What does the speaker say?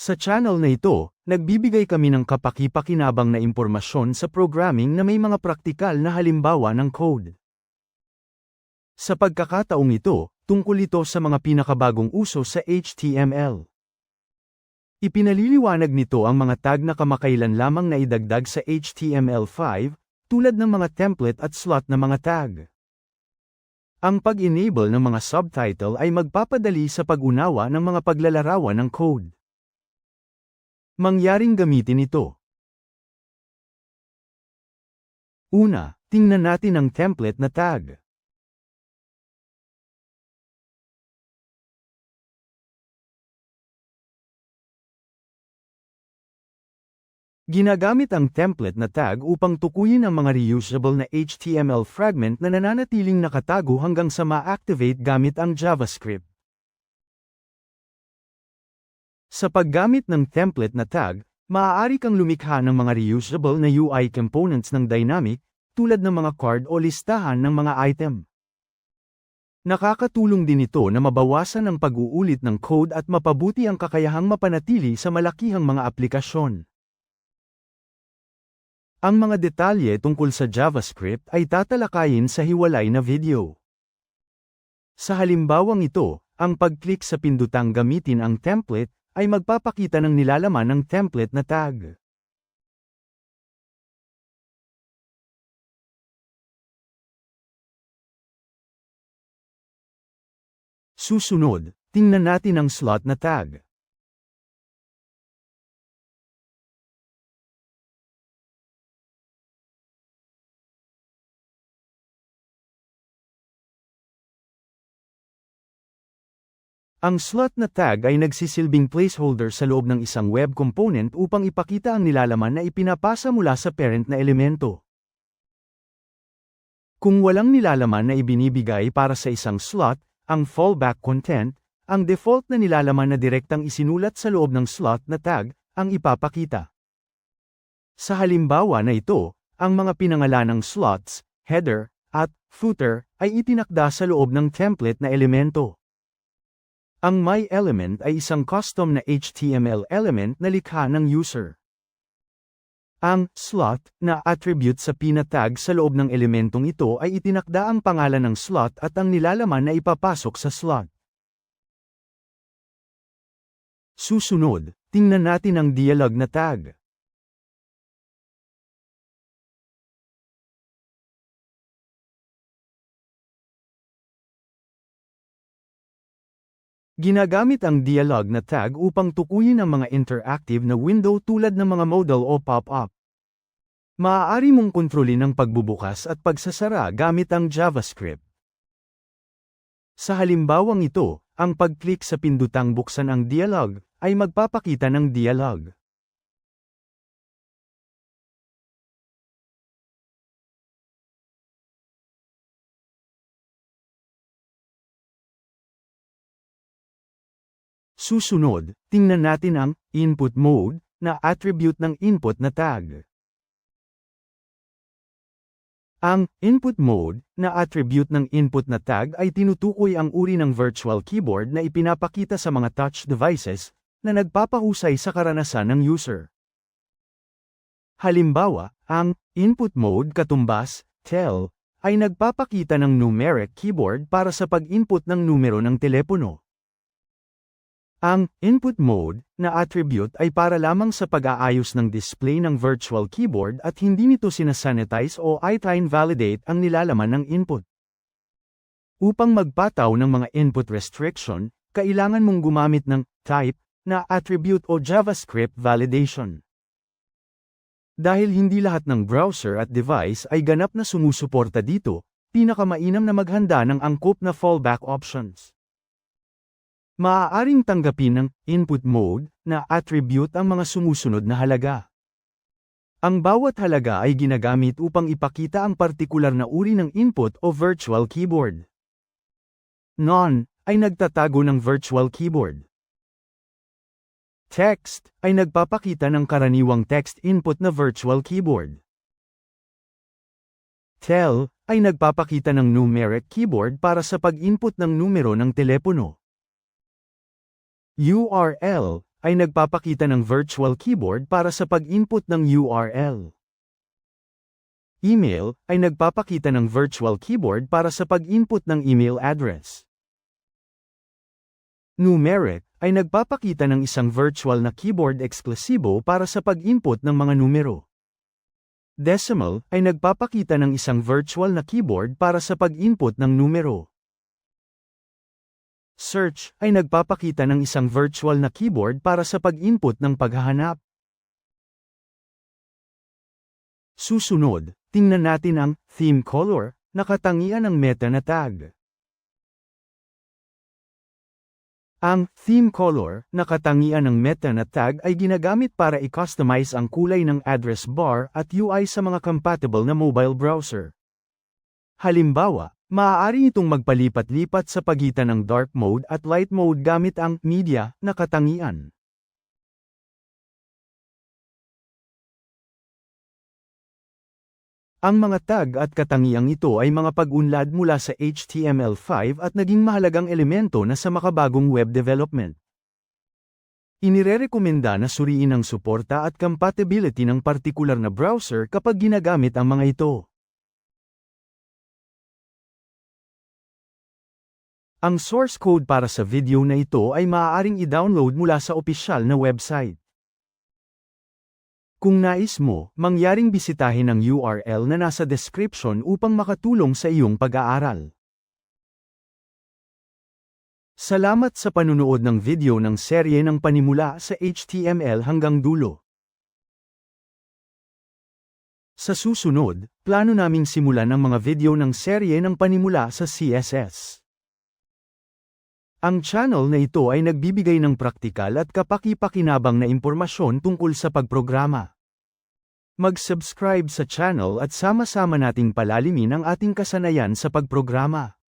Sa channel na ito, nagbibigay kami ng kapaki-pakinabang na impormasyon sa programming na may mga praktikal na halimbawa ng code. Sa pagkakataong ito, tungkol ito sa mga pinakabagong uso sa HTML. Ipinaliliwanag nito ang mga tag na kamakailan lamang na idagdag sa HTML5, tulad ng mga template at slot na mga tag. Ang pag-enable ng mga subtitle ay magpapadali sa pag-unawa ng mga paglalarawan ng code. Mangyaring gamitin ito. Una, tingnan natin ang template na tag. Ginagamit ang template na tag upang tukuyin ang mga reusable na HTML fragment na nananatiling nakatago hanggang sa ma-activate gamit ang JavaScript. Sa paggamit ng template na tag, maaari kang lumikha ng mga reusable na UI components ng dynamic, tulad ng mga card o listahan ng mga item. Nakakatulong din ito na mabawasan ang pag-uulit ng code at mapabuti ang kakayahang mapanatili sa malakihang mga aplikasyon. Ang mga detalye tungkol sa JavaScript ay tatalakayin sa hiwalay na video. Sa halimbawang ito, ang pag-click sa pindutang gamitin ang template ay magpapakita ng nilalaman ng template na tag. Susunod, tingnan natin ang slot na tag. Ang slot na tag ay nagsisilbing placeholder sa loob ng isang web component upang ipakita ang nilalaman na ipinapasa mula sa parent na elemento. Kung walang nilalaman na ibinibigay para sa isang slot, ang fallback content, ang default na nilalaman na direktang isinulat sa loob ng slot na tag, ang ipapakita. Sa halimbawa na ito, ang mga pinangalanang slots, header, at footer ay itinakda sa loob ng template na elemento. Ang myElement ay isang custom na HTML element na likha ng user. Ang slot na attribute sa pinatag sa loob ng elementong ito ay itinakda ang pangalan ng slot at ang nilalaman na ipapasok sa slot. Susunod, tingnan natin ang dialog na tag. Ginagamit ang dialog na tag upang tukuyin ang mga interactive na window tulad ng mga modal o pop-up. Maaari mong kontrolin ang pagbubukas at pagsasara gamit ang JavaScript. Sa halimbawang ito, ang pag-click sa pindutang buksan ang dialog ay magpapakita ng dialog. Susunod, tingnan natin ang input mode na attribute ng input na tag. Ang input mode na attribute ng input na tag ay tinutukoy ang uri ng virtual keyboard na ipinapakita sa mga touch devices na nagpapahusay sa karanasan ng user. Halimbawa, ang input mode katumbas, tel, ay nagpapakita ng numeric keyboard para sa pag-input ng numero ng telepono. Ang input mode na attribute ay para lamang sa pag-aayos ng display ng virtual keyboard at hindi nito sinasanitize o iTine validate ang nilalaman ng input. Upang magpataw ng mga input restriction, kailangan mong gumamit ng type na attribute o JavaScript validation. Dahil hindi lahat ng browser at device ay ganap na sumusuporta dito, pinakamainam na maghanda ng angkop na fallback options. Maaaring tanggapin ng input mode na attribute ang mga sumusunod na halaga. Ang bawat halaga ay ginagamit upang ipakita ang partikular na uri ng input o virtual keyboard. Non ay nagtatago ng virtual keyboard. Text ay nagpapakita ng karaniwang text input na virtual keyboard. Tel ay nagpapakita ng numeric keyboard para sa pag-input ng numero ng telepono. URL ay nagpapakita ng virtual keyboard para sa pag-input ng URL. Email ay nagpapakita ng virtual keyboard para sa pag-input ng email address. Numeric ay nagpapakita ng isang virtual na keyboard eksklusibo para sa pag-input ng mga numero. Decimal ay nagpapakita ng isang virtual na keyboard para sa pag-input ng numero. Search ay nagpapakita ng isang virtual na keyboard para sa pag-input ng paghahanap. Susunod, tingnan natin ang theme color na katangian ng meta na tag. Ang theme color na katangian ng meta na tag ay ginagamit para i-customize ang kulay ng address bar at UI sa mga compatible na mobile browser. Halimbawa, maaari itong magpalipat-lipat sa pagitan ng dark mode at light mode gamit ang media na katangian. Ang mga tag at katangiang ito ay mga pag-unlad mula sa HTML5 at naging mahalagang elemento na sa makabagong web development. Inirerekomenda na suriin ang suporta at compatibility ng partikular na browser kapag ginagamit ang mga ito. Ang source code para sa video na ito ay maaaring i-download mula sa opisyal na website. Kung nais mo, mangyaring bisitahin ang URL na nasa description upang makatulong sa iyong pag-aaral. Salamat sa panunood ng video ng serye ng panimula sa HTML hanggang dulo. Sa susunod, plano naming simulan ang mga video ng serye ng panimula sa CSS. Ang channel na ito ay nagbibigay ng praktikal at kapaki-pakinabang na impormasyon tungkol sa pagprograma. Mag-subscribe sa channel at sama-sama nating palalimin ang ating kasanayan sa pagprograma.